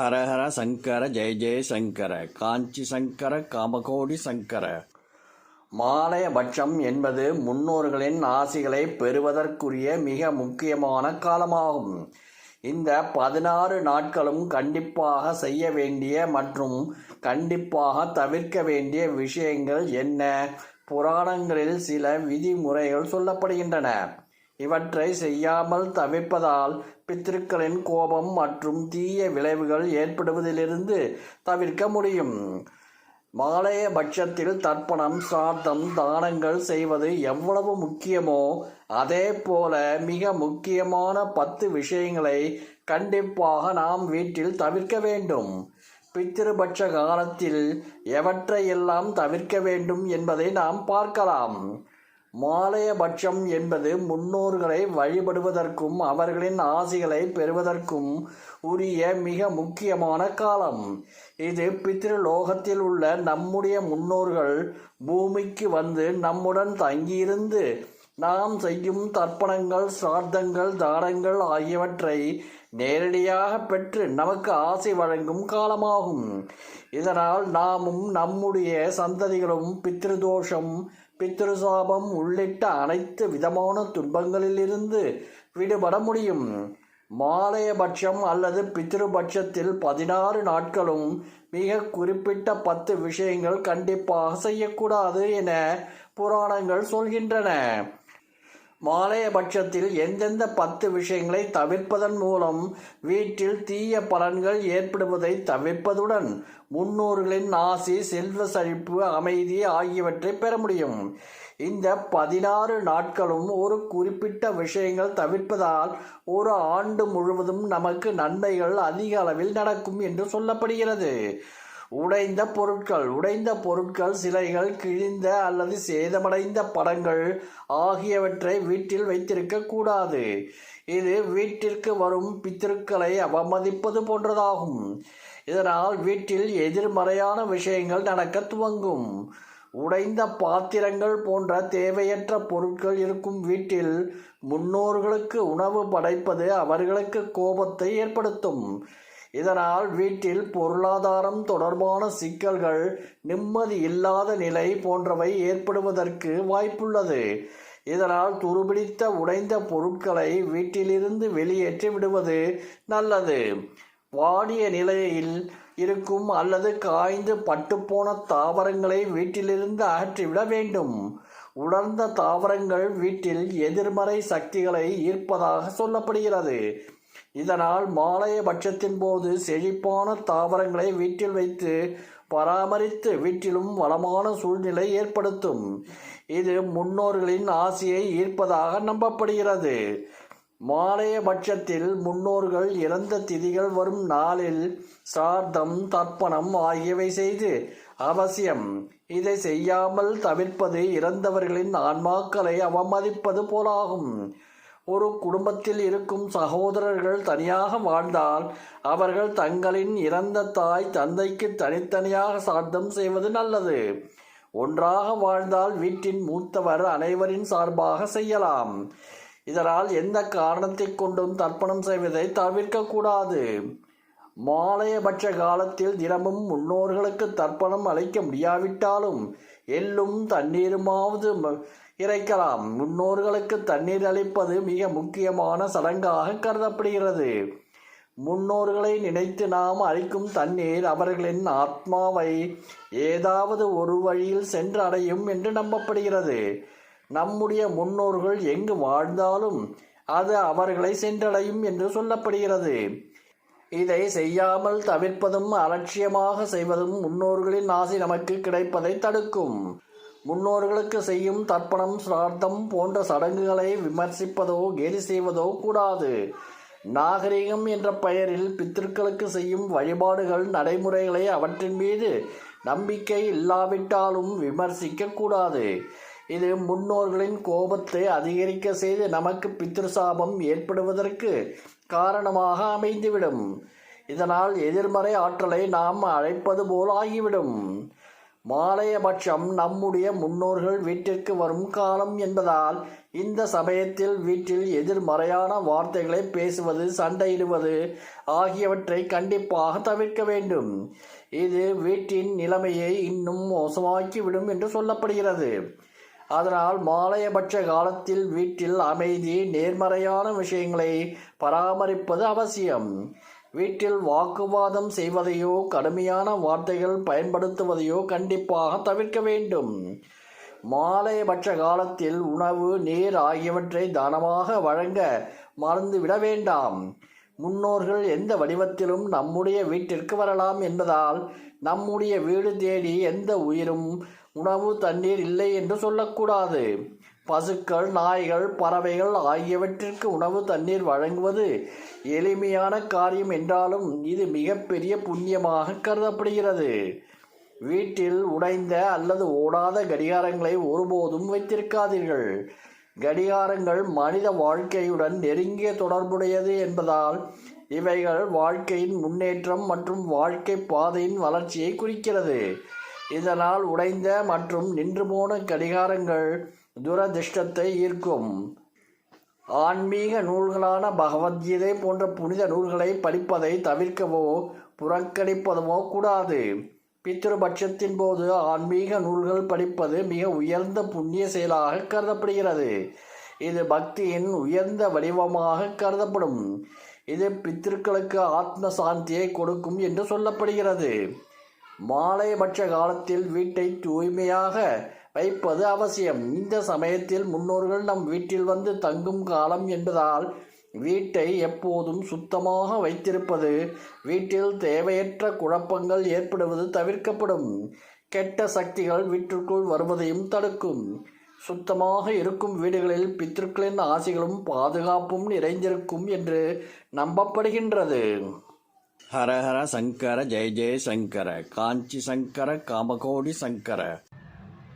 ஹரஹர சங்கர ஜெய ஜெய சங்கர காஞ்சி சங்கர காமகோடி சங்கர. மாலயபட்சம் என்பது முன்னோர்களின் ஆசிகளை பெறுவதற்குரிய மிக முக்கியமான காலமாகும். இந்த பதினாறு நாட்களும் கண்டிப்பாக செய்ய வேண்டிய மற்றும் கண்டிப்பாக தவிர்க்க வேண்டிய விஷயங்கள் என்ன? புராணங்களில் சில விதிமுறைகள் சொல்லப்படுகின்றன. இவற்றை செய்யாமல் தவிர்ப்பதால் பித்திருக்களின் கோபம் மற்றும் தீய விளைவுகள் ஏற்படுவதிலிருந்து தவிர்க்க முடியும். மாலைய பட்சத்தில் தர்ப்பணம் சார்த்தம் தானங்கள் செய்வது எவ்வளவு முக்கியமோ அதே போல மிக முக்கியமான பத்து விஷயங்களை கண்டிப்பாக நாம் வீட்டில் தவிர்க்க வேண்டும். பித்திருபட்ச காலத்தில் எவற்றையெல்லாம் தவிர்க்க வேண்டும் என்பதை நாம் பார்க்கலாம். மாலயபட்சம் என்பது முன்னோர்களை வழிபடுவதற்கும் அவர்களின் ஆசிகளை பெறுவதற்கும் உரிய மிக முக்கியமான காலம். இது பித்ருலோகத்தில் உள்ள நம்முடைய முன்னோர்கள் பூமிக்கு வந்து நம்முடன் தங்கியிருந்து நாம் செய்யும் தர்ப்பணங்கள் சார்த்தங்கள் தானங்கள் ஆகியவற்றை நேரடியாக பெற்று நமக்கு ஆசை வழங்கும் காலமாகும். இதனால் நாமும் நம்முடைய சந்ததிகளும் பித்ருதோஷம் பித்ருசாபம் உள்ளிட்ட அனைத்து விதமான துன்பங்களிலிருந்து விடுபட முடியும். மாலையபட்சம் அல்லது பித்ருபட்சத்தில் பதினாறு நாட்களும் மிக குறிப்பிட்ட பத்து விஷயங்கள் கண்டிப்பாக செய்யக்கூடாது என புராணங்கள் சொல்கின்றன. மாலயபட்சத்தில் எந்தெந்த பத்து விஷயங்களை தவிர்ப்பதன் மூலம் வீட்டில் தீய பலன்கள் ஏற்படுவதை தவிர்ப்பதுடன் முன்னோர்களின் ஆசி செல்வ செழிப்பு அமைதி ஆகியவற்றை பெற முடியும். இந்த பதினாறு நாட்களும் ஒரு குறிப்பிட்ட விஷயங்கள் தவிர்ப்பதால் ஒரு ஆண்டு முழுவதும் நமக்கு நன்மைகள் அதிக அளவில் நடக்கும் என்று சொல்லப்படுகிறது. உடைந்த பொருட்கள் உடைந்த பொருட்கள் சிலைகள் கிழிந்த அல்லது சேதமடைந்த படங்கள் ஆகியவற்றை வீட்டில் வைத்திருக்க கூடாது. இது வீட்டிற்கு வரும் பித்திருக்களை அவமதிப்பது போன்றதாகும். இதனால் வீட்டில் எதிர்மறையான விஷயங்கள் நடக்க துவங்கும். உடைந்த பாத்திரங்கள் போன்ற தேவையற்ற பொருட்கள் இருக்கும் வீட்டில் முன்னோர்களுக்கு உணவு படைப்பது அவர்களுக்கு கோபத்தை ஏற்படுத்தும். இதனால் வீட்டில் பொருளாதாரம் தொடர்பான சிக்கல்கள் நிம்மதி இல்லாத நிலை போன்றவை ஏற்படுவதற்கு வாய்ப்புள்ளது. இதனால் துருபிடித்த உடைந்த பொருட்களை வீட்டிலிருந்து வெளியேற்றி விடுவது நல்லது. வாடிய நிலையில் இருக்கும் அல்லது காய்ந்து பட்டுப்போன தாவரங்களை வீட்டிலிருந்து அகற்றிவிட வேண்டும். உலர்ந்த தாவரங்கள் வீட்டில் எதிர்மறை சக்திகளை ஈர்ப்பதாக சொல்லப்படுகிறது. இதனால் மாலைய பட்சத்தின் போது செழிப்பான தாவரங்களை வீட்டில் வைத்து பராமரித்து வீட்டிலும் வளமான சூழ்நிலை ஏற்படுத்தும். இது முன்னோர்களின் ஆசையை ஈர்ப்பதாக நம்பப்படுகிறது. மாலைய பட்சத்தில் முன்னோர்கள் இறந்த திதிகள் வரும் நாளில் சார்த்தம் தர்ப்பணம் ஆகியவை செய்து அவசியம். இதை செய்யாமல் தவிர்ப்பது இறந்தவர்களின் ஆன்மாக்களை அவமதிப்பது போலாகும். ஒரு குடும்பத்தில் இருக்கும் சகோதரர்கள் தனியாக வாழ்ந்தால் அவர்கள் தங்களின் இறந்த தாய் தந்தைக்கு தனித்தனியாக சார்த்தம் செய்வது நல்லது. ஒன்றாக வாழ்ந்தால் வீட்டின் மூத்தவர் அனைவரின் சார்பாக செய்யலாம். இதனால் எந்த காரணத்தை கொண்டும் தர்ப்பணம் செய்வதை தவிர்க்கக்கூடாது. மாலையபட்ச காலத்தில் தினமும் முன்னோர்களுக்கு தர்ப்பணம் அளிக்க முடியாவிட்டாலும் எள்ளும் தண்ணீருமாவது இறைக்கலாம். முன்னோர்களுக்கு தண்ணீர் அளிப்பது மிக முக்கியமான சடங்காக கருதப்படுகிறது. முன்னோர்களை நினைத்து நாம் அளிக்கும் தண்ணீர் அவர்களின் ஆத்மாவை ஏதாவது ஒரு வழியில் சென்று அடையும் என்று நம்பப்படுகிறது. நம்முடைய முன்னோர்கள் எங்கு வாழ்ந்தாலும் அது அவர்களை சென்றடையும் என்று சொல்லப்படுகிறது. இதை செய்யாமல் தவிர்ப்பதும் அலட்சியமாக செய்வதும் முன்னோர்களின் ஆசை நமக்கு கிடைப்பதை தடுக்கும். முன்னோர்களுக்கு செய்யும் தர்ப்பணம் சிரார்த்தம் போன்ற சடங்குகளை விமர்சிப்பதோ கேலி செய்வதோ கூடாது. நாகரிகம் என்ற பெயரில் பித்திருக்களுக்கு செய்யும் வழிபாடுகள் நடைமுறைகளை அவற்றின் மீது நம்பிக்கை இல்லாவிட்டாலும் விமர்சிக்க கூடாது. இது முன்னோர்களின் கோபத்தை அதிகரிக்க செய்து நமக்கு பித்ருசாபம் ஏற்படுவதற்கு காரணமாக அமைந்துவிடும். இதனால் எதிர்மறை ஆற்றலை நாம் அழைப்பது போல் ஆகிவிடும் மாலையபட்சம் நம்முடைய முன்னோர்கள் வீட்டிற்கு வரும் காலம் என்பதால் இந்த சமயத்தில் வீட்டில் எதிர்மறையான வார்த்தைகளை பேசுவது சண்டையிடுவது ஆகியவற்றை கண்டிப்பாக தவிர்க்க வேண்டும். இது வீட்டின் நிலைமையை இன்னும் மோசமாக்கிவிடும் என்று சொல்லப்படுகிறது. அதனால் மாலையபட்ச காலத்தில் வீட்டில் அமைதி நேர்மறையான விஷயங்களை பராமரிப்பது அவசியம். வீட்டில் வாக்குவாதம் செய்வதையோ கடுமையான வார்த்தைகள் பயன்படுத்துவதையோ கண்டிப்பாக தவிர்க்க வேண்டும். மாலையபட்ச காலத்தில் உணவு நீர் ஆகியவற்றை தானமாக வழங்க மறந்துவிட வேண்டாம். முன்னோர்கள் எந்த வடிவத்திலும் நம்முடைய வீட்டிற்கு வரலாம் என்பதால் நம்முடைய வீடு தேடி எந்த உயிரும் உணவு தண்ணீர் இல்லை என்று சொல்லக்கூடாது. பசுக்கள் நாய்கள் பறவைகள் ஆகியவற்றிற்கு உணவு தண்ணீர் வழங்குவது எளிமையான காரியம் என்றாலும் இது மிகப்பெரிய புண்ணியமாக கருதப்படுகிறது. வீட்டில் உடைந்த அல்லது ஓடாத கடிகாரங்களை ஒருபோதும் வைத்திருக்காதீர்கள். கடிகாரங்கள் மனித வாழ்க்கையுடன் நெருங்கிய தொடர்புடையது என்பதால் இவைகள் வாழ்க்கையின் முன்னேற்றம் மற்றும் வாழ்க்கை பாதையின் வளர்ச்சியை குறிக்கிறது. இதனால் உடைந்த மற்றும் நின்று போன கடிகாரங்கள் துரதிர்ஷ்டத்தை ஈர்க்கும். ஆன்மீக நூல்களான பகவத்கீதை போன்ற புனித நூல்களை படிப்பதை தவிர்க்கவோ புறக்கணிப்பதுமோ கூடாது. பித்திருபட்சத்தின் போது ஆன்மீக நூல்கள் படிப்பது மிக உயர்ந்த புண்ணிய செயலாக கருதப்படுகிறது. இது பக்தியின் உயர்ந்த வடிவமாக கருதப்படும். இது பித்திருக்களுக்கு ஆத்ம சாந்தியை கொடுக்கும் என்று சொல்லப்படுகிறது. மாலைபட்ச காலத்தில் வீட்டை தூய்மையாக வைப்பது அவசியம். இந்த சமயத்தில் முன்னோர்கள் நம் வீட்டில் வந்து தங்கும் காலம் என்பதால் வீட்டை எப்போதும் சுத்தமாக வைத்திருப்பது வீட்டில் தேவையற்ற குழப்பங்கள் ஏற்படுவது தவிர்க்கப்படும். கெட்ட சக்திகள் வீட்டிற்குள் வருவதையும் தடுக்கும். சுத்தமாக இருக்கும் வீடுகளில் பித்திருக்களின் ஆசைகளும் பாதுகாப்பும் நிறைந்திருக்கும் என்று நம்பப்படுகின்றது. ஹர ஹர சங்கர ஜெய ஜெய சங்கர காஞ்சி சங்கர காமகோடி சங்கர.